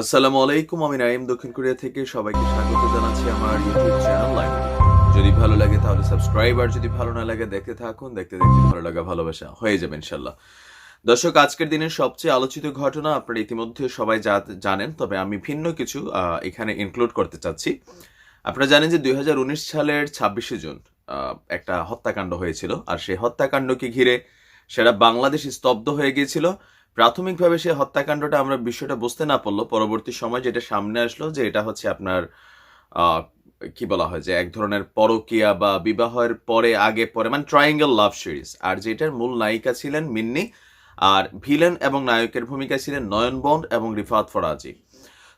আসসালামু আলাইকুম, আমি নাইম দক্ষিণ কোরিয়া থেকে সবাইকে স্বাগত জানাচ্ছি আমার ইউটিউব চ্যানেল লাইভ যদি ভালো লাগে তাহলে সাবস্ক্রাইব, আর যদি ভালো না লাগে দেখতে থাকুন, দেখতে দেখতে ভালো লাগা, ভালোবাসা হয়ে যাবে ইনশাল্লাহ দর্শক, আজকের দিনের সবচেয়ে আলোচিত ঘটনা আপনারা ইতিমধ্যে সবাই জানেন, তবে আমি ভিন্ন কিছু এখানে ইনক্লুড করতে চাচ্ছি। আপনারা জানেন যে দুই হাজার উনিশ সালের ছাব্বিশে জুন একটা হত্যাকাণ্ড হয়েছিল, আর সেই হত্যাকাণ্ডকে ঘিরে সেটা বাংলাদেশ স্তব্ধ হয়ে গিয়েছিল। প্রাথমিকভাবে সেই হত্যাকাণ্ডটা আমরা বিষয়টা বুঝতে না পারল পরবর্তী সময় যেটা সামনে আসলো যে এটা হচ্ছে আপনার কি বলা হয় যে এক ধরনের পরকিয়া বা বিবাহের পরে, আগে পরে মানে ট্রায়াঙ্গেল লাভ সিরিজ আর যেটার মূল নায়িকা ছিলেন মিন্নি, আর ভিলেন এবং নায়কের ভূমিকায় ছিলেন নয়ন বন্ড এবং রিফাত ফরাজি।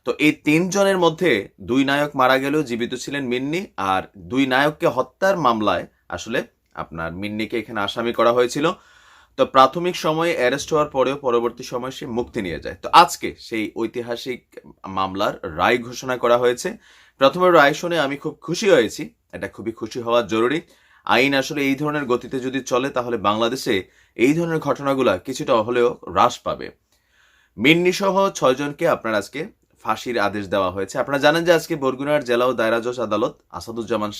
তো এই তিনজনের মধ্যে দুই নায়ক মারা গেলেও জীবিত ছিলেন মিন্নি, আর দুই নায়ককে হত্যার মামলায় আসলে আপনার মিন্নিকে এখানে আসামি করা হয়েছিল। তো প্রাথমিক সময়ে অ্যারেস্ট হওয়ার পরেও পরবর্তী সময় সে মুক্তি নিয়ে যায়। তো আজকে সেই ঐতিহাসিক মামলার রায় ঘোষণা করা হয়েছে। প্রথমে রায় শুনে আমি খুব খুশি হয়েছি। এটা খুবই খুশি হওয়া জরুরি। আইন আসলে এই ধরনের গতিতে যদি চলে তাহলে বাংলাদেশে এই ধরনের ঘটনাগুলা কিছুটা হলেও হ্রাস পাবে। মিন্নি সহ ছয়জনকে আপনার আজকে ফাঁসির আদেশ দেওয়া হয়েছে। আপনারা জানেন যে আজকে বরগুনার জেলা ও দায়রা জজ আদালত আসাদুজ্জামান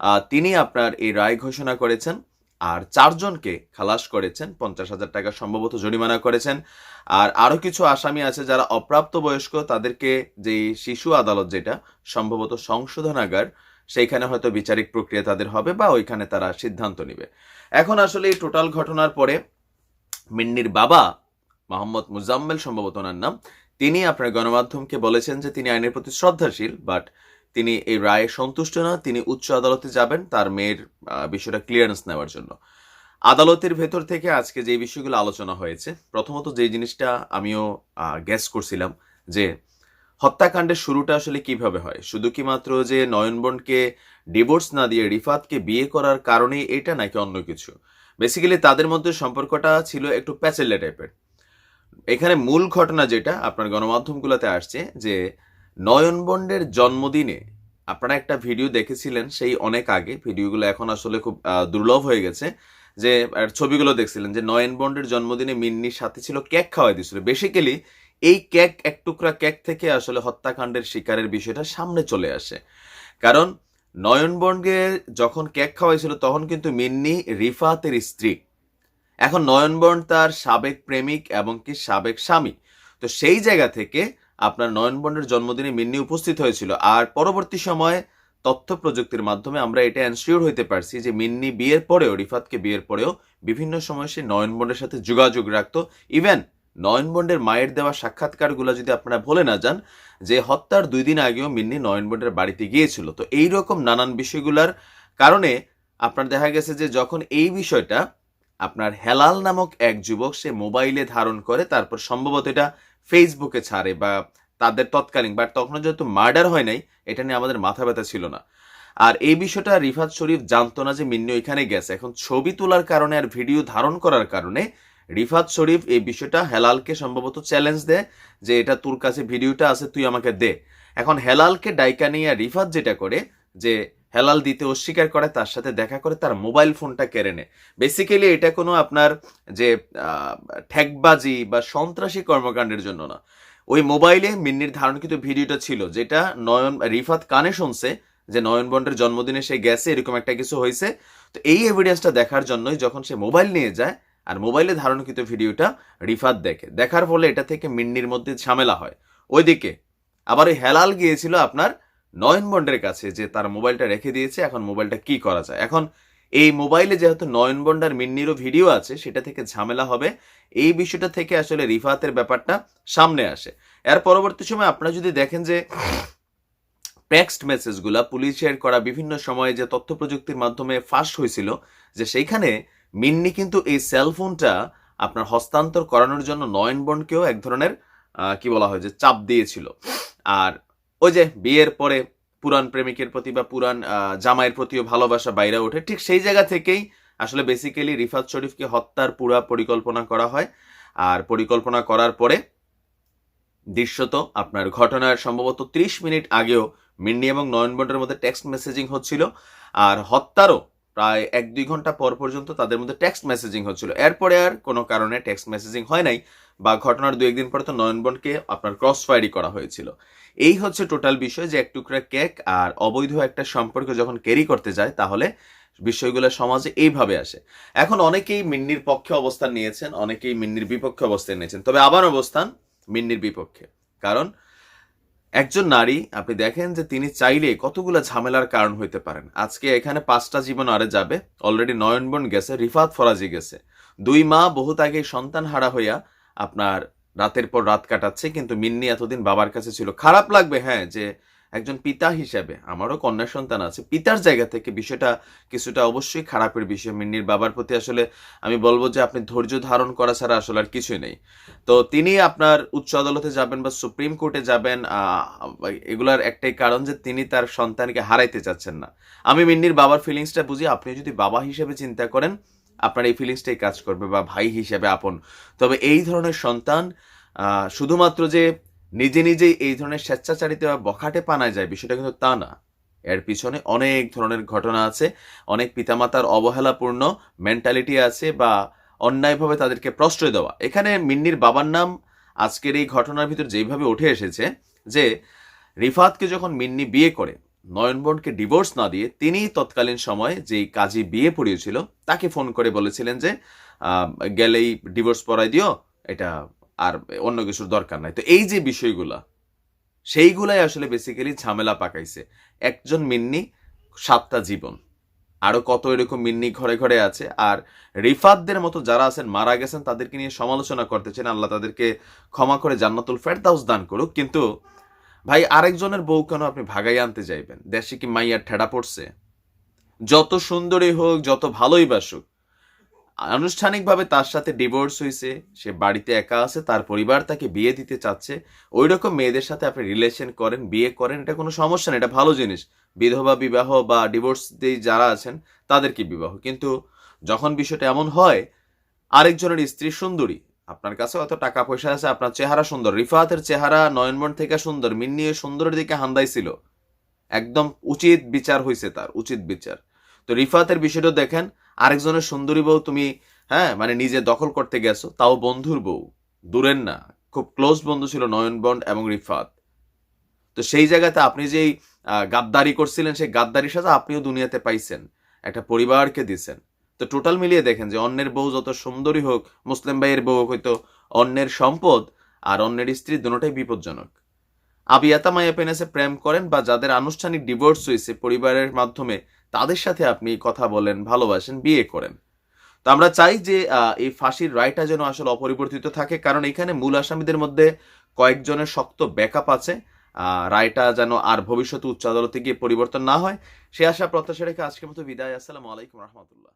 আহ, তিনি আপনার এই রায় ঘোষণা করেছেন। আর চারজনকে খালাস করেছেন, পঞ্চাশ হাজার টাকা সম্ভবত জরিমানা করেছেন। আর আরও কিছু আসামি আছে যারা অপ্রাপ্ত বয়স্ক, তাদেরকে যে শিশু আদালত যেটা, সম্ভবত সংশোধনাগার, সেইখানে হয়তো বিচারিক প্রক্রিয়া তাদের হবে বা ওইখানে তারা সিদ্ধান্ত নেবে। এখন আসলে এই টোটাল ঘটনার পরে মিন্নির বাবা মোহাম্মদ মুজাম্মেল, সম্ভবত ওনার নাম, তিনি আপনার গণমাধ্যমকে বলেছেন যে তিনি আইনের প্রতি শ্রদ্ধাশীল, বাট তিনি এই রায়ে সন্তুষ্ট না, তিনি উচ্চ আদালতে যাবেন, তার মেয়ের বিষয়টা ক্লিয়ারেন্স নেওয়ার জন্য। আদালতের ভেতর থেকে আজকে যে বিষয়গুলো আলোচনা হয়েছে, প্রথমত যে জিনিসটা আমিও গ্যাস করছিলাম যে হত্যাকাণ্ডের শুরুটা আসলে কীভাবে হয়? শুধু কি মাত্র যে নয়নবনকে ডিভোর্স না দিয়ে রিফাতকে বিয়ে করার কারণেই এটা নাকি অন্য কিছু? বেসিক্যালি তাদের মধ্যে সম্পর্কটা ছিল একটু প্যাচেল্লা টাইপের এখানে মূল ঘটনা যেটা আপনার গণমাধ্যমগুলোতে আসছে যে নয়নবন্ডের জন্মদিনে আপনারা একটা ভিডিও দেখেছিলেন, সেই অনেক আগে। ভিডিওগুলো এখন আসলে খুব দুর্লভ হয়ে গেছে। যে ছবিগুলো দেখছিলেন, যে নয়ন বন্ডের জন্মদিনে মিন্নির সাথে ছিল কেক খাওয়াই দিয়েছিল। বেসিক্যালি এই কেক, এক টুকরা কেক থেকে আসলে হত্যাকাণ্ডের শিকারের বিষয়টা সামনে চলে আসে। কারণ নয়ন বন্ডকে যখন কেক খাওয়াইছিল, তখন কিন্তু মিন্নি রিফাতের স্ত্রী। এখন নয়নবর্ণ তার সাবেক প্রেমিক এবং কি সাবেক স্বামী। তো সেই জায়গা থেকে আপনার নয়নবর্ণের জন্মদিনে মিন্নি উপস্থিত হয়েছিল। আর পরবর্তী সময়ে তথ্য প্রযুক্তির মাধ্যমে আমরা এটা এনশিওর হইতে পারছি যে মিন্নি বিয়ের পরেও, রিফাতকে বিয়ের পরেও বিভিন্ন সময় সে নয়নবন্ডের সাথে যোগাযোগ রাখতো। ইভেন নয়নবন্ডের মায়ের দেওয়া সাক্ষাৎকারগুলো যদি আপনারা ভুলে না যান, যে হত্যার দুই দিন আগেও মিন্নি নয়নবন্ডের বাড়িতে গিয়েছিল। তো এই রকম নানান বিষয়গুলোর কারণে আপনার দেখা গেছে যে যখন এই বিষয়টা আপনার হেলাল নামক এক যুবক সে মোবাইলে ধারণ করে, তারপর সম্ভবত এটা ফেসবুকে ছাড়ে বা তাদের তৎকালীন বাট তখন যেহেতু মার্ডার হয় নাই, এটা নিয়ে আমাদের মাথা ব্যথা ছিল না। আর এই বিষয়টা রিফাত শরীফ জানতো না যে মিন্নি ওইখানে গেছে। এখন ছবি তোলার কারণে আর ভিডিও ধারণ করার কারণে রিফাত শরীফ এই বিষয়টা হেলালকে সম্ভবত চ্যালেঞ্জ দেয় যে এটা তোর কাছে ভিডিওটা আছে, তুই আমাকে দে। এখন হেলালকে ডাইকা নিয়ে রিফাত যেটা করে যে হেলাল দিতে অস্বীকার করে, তার সাথে দেখা করে তার মোবাইল ফোনটা কেড়ে নেয়। বেসিক্যালি এটা কোনো আপনার যে ঠেকবাজি বা সন্ত্রাসী কর্মকাণ্ডের জন্য না। ওই মোবাইলে মিন্নির ধারণকৃত ভিডিওটা ছিল, যেটা নয়ন, রিফাত কানে শুনছে যে নয়ন বন্ডের জন্মদিনে সে গেছে, এরকম একটা কিছু হয়েছে। তো এই এভিডেন্সটা দেখার জন্যই যখন সে মোবাইল নিয়ে যায়, আর মোবাইলে ধারণকৃত ভিডিওটা রিফাত দেখে, দেখার ফলে এটা থেকে মিন্নির মধ্যে ঝামেলা হয়। ওইদিকে আবার ওই হেলাল গিয়েছিল আপনার নয়ন বন্ডের কাছে যে তার মোবাইলটা রেখে দিয়েছে, এখন মোবাইলটা কি করা যায়? এখন এই মোবাইলে যেহেতু নয়ন বন্ডার মিন্নিরও ভিডিও আছে, সেটা থেকে ঝামেলা হবে। এই বিষয়টা থেকে আসলে রিফাতের ব্যাপারটা সামনে আসে। এর পরবর্তী সময় আপনারা যদি দেখেন যে টেক্সট মেসেজগুলা পুলিশের করা, বিভিন্ন সময়ে যে তথ্য প্রযুক্তির মাধ্যমে ফাঁস হয়েছিল, যে সেইখানে মিন্নি কিন্তু এই সেলফোনটা আপনার হস্তান্তর করানোর জন্য নয়ন বন্ডকেও এক ধরনের কি বলা হয়, যে চাপ দিয়েছিল। আর ওই যে বিয়ের পরে পুরান প্রেমিকের প্রতি বা পুরান জামাইয়ের প্রতিও ভালোবাসা বাইরে ওঠে, ঠিক সেই জায়গা থেকেই আসলে বেসিক্যালি রিফাত শরীফকে হত্যার পুরা পরিকল্পনা করা হয়। আর পরিকল্পনা করার পরে দৃশ্যত আপনার ঘটনার সম্ভবত ত্রিশ মিনিট আগেও মিন্নি এবং নয়নবন্ডের মধ্যে টেক্সট মেসেজিং হচ্ছিল। আর হত্যারও প্রায় এক দুই ঘণ্টা পর পর্যন্ত তাদের মধ্যে টেক্সট মেসেজিং হচ্ছিল। এরপরে আর কোনো কারণে টেক্সট মেসেজিং হয় নাই বা ঘটনার দু একদিন পরে তো নয়নবনকে আপনার ক্রস ফায়ারি করা হয়েছিল। এই হচ্ছে টোটাল বিষয় যে এক টুকরা কেক আর অবৈধ একটা সম্পর্ক যখন ক্যারি করতে যায়, তাহলে বিষয়গুলো সমাজে এইভাবে আসে। এখন অনেকেই মিন্নির পক্ষে অবস্থান নিয়েছেন, অনেকেই মিন্নির বিপক্ষে অবস্থান নিয়েছেন। তবে আবার অবস্থান মিন্নির বিপক্ষে। কারণ একজন নারী, আপনি দেখেন যে তিনি চাইলে কতগুলো ঝামেলার কারণ হইতে পারেন। আজকে এখানে পাঁচটা জীবন আরে যাবে। অলরেডি নয়নবন গেছে, রিফাত ফরাজি গেছে। দুই মা বহুত আগে সন্তান হারা হইয়া আপনার রাতের পর রাত কাটাচ্ছে, কিন্তু মিন্নি এতদিন বাবার কাছে ছিল। খারাপ লাগবে হ্যাঁ যে একজন পিতা হিসেবে, আমারও কন্যা সন্তান আছে, পিতার জায়গা থেকে বিষয়টা কিছুটা অবশ্যই খারাপের বিষয়। মিন্নির বাবার প্রতি আসলে আমি বলব যে, আপনি ধৈর্য ধারণ করা ছাড়া আসলে আর কিছুই নেই। তো তিনি আপনার উচ্চ আদালতে যাবেন বা সুপ্রিম কোর্টে যাবেন এগুলার একটাই কারণ যে, তিনি তার সন্তানকে হারাইতে চাচ্ছেন না। আমি মিন্নির বাবার ফিলিংসটা বুঝি, আপনি যদি বাবা হিসেবে চিন্তা করেন, আপনার এই ফিলিংসটাই কাজ করবে বা ভাই হিসেবে আপন। তবে এই ধরনের সন্তান শুধুমাত্র যে নিজে নিজেই এই ধরনের স্বেচ্ছাচারিত বা বখাটে পানায় যায়, বিষয়টা কিন্তু তা না। এর পিছনে অনেক ধরনের ঘটনা আছে, অনেক পিতামাতার অবহেলাপূর্ণ মেন্টালিটি আছে বা অন্যায়ভাবে তাদেরকে প্রশ্রয় দেওয়া। এখানে মিন্নির বাবার নাম আজকের এই ঘটনার ভিতর যেইভাবে উঠে এসেছে যে, রিফাতকে যখন মিন্নি বিয়ে করে নয়নবনকে ডিভোর্স না দিয়ে তিনি তৎকালীন সময়ে যেই কাজী বিয়ে পড়িয়েছিল, তাকে ফোন করে বলেছিলেন যে গেলেই ডিভোর্স পড়াই দিও, এটা আর অন্য কিছুর দরকার নাই। তো এই যে বিষয়গুলা, সেইগুলাই আসলে বেসিক্যালি ঝামেলা পাকাইছে। একজন মিন্নি, সাতটা জীবন। আরও কত এরকম মিন্নি ঘরে ঘরে আছে। আর রিফাতদের মতো যারা আছেন, মারা গেছেন, তাদেরকে নিয়ে সমালোচনা করতেছেন। আল্লাহ তাদেরকে ক্ষমা করে জান্নাতুল ফেরদাউস দান করুক। কিন্তু ভাই, আরেকজনের বউ কেন আপনি ভাগাই আনতে যাইবেন? দেশে কি মাইয়ার ঠেড়া পড়ছে? যত সুন্দরী হোক, যত ভালোই বাসুক আনুষ্ঠানিকভাবে তার সাথে ডিভোর্স হয়েছে, সে বাড়িতে একা আছে, তার পরিবার তাকে বিয়ে দিতে চাচ্ছে। ওই রকম মেয়েদের সাথে আপনি রিলেশন করেন, বিয়ে করেন, এটা কোনো সমস্যা না এটা ভালো জিনিস। বিধবা, বিবাহ বা ডিভোর্স দিয়ে যারা আছেন তাদেরকে বিবাহ? কিন্তু যখন বিষয়টা এমন হয়, আরেকজনের স্ত্রী সুন্দরী, আপনার কাছে অত টাকা পয়সা আছে, আপনার চেহারা সুন্দর, রিফাতের চেহারা নয়নবন থেকে সুন্দর মিন্নিয়ে সুন্দরের দিকে হান্দাইছিল একদম উচিত বিচার হয়েছে তার, উচিত বিচার। তো রিফাতের বিষয়টা দেখেন আরেকজনের সুন্দরী বউ তুমি হ্যাঁ মানে নিজে দখল করতে গেছো, তাও বন্ধুর বউ। দূরের না, খুব ক্লোজ বন্ধু ছিল নয়নবন এবং রিফাত। তো সেই জায়গাতে আপনি যেই গাদ্দারি করছিলেন, সেই গাদ্দারির সাথে আপনিও দুনিয়াতে পাইছেন, একটা পরিবারকে দিছেন। তো টোটাল মিলিয়ে দেখেন যে অন্যের বউ যত সুন্দরী হোক, মুসলিম ভাইয়ের বউ হয়তো অন্যের সম্পদ আর অন্যের স্ত্রী দুটোটাই বিপজ্জনক। আবিয়াতা মায়া পেনেসে প্রেম করেন বা যাদের আনুষ্ঠানিক ডিভোর্স হয়েছে পরিবারের মাধ্যমে তাদের সাথে আপনি কথা বলেন, ভালোবাসেন, বিয়ে করেন। তো আমরা চাই যে এই ফাঁসির রায়টা যেন আসলে অপরিবর্তিত থাকে, কারণ এখানে মূল আসামিদের মধ্যে কয়েকজনের শক্ত ব্যাকআপ আছে রায়টা যেন আর ভবিষ্যতে উচ্চ আদালতে গিয়ে পরিবর্তন না হয়। সে আশা প্রত্যাশা রেখে আজকের মতো বিদায়। আসসালামু আলাইকুম রহমতুল্লাহ।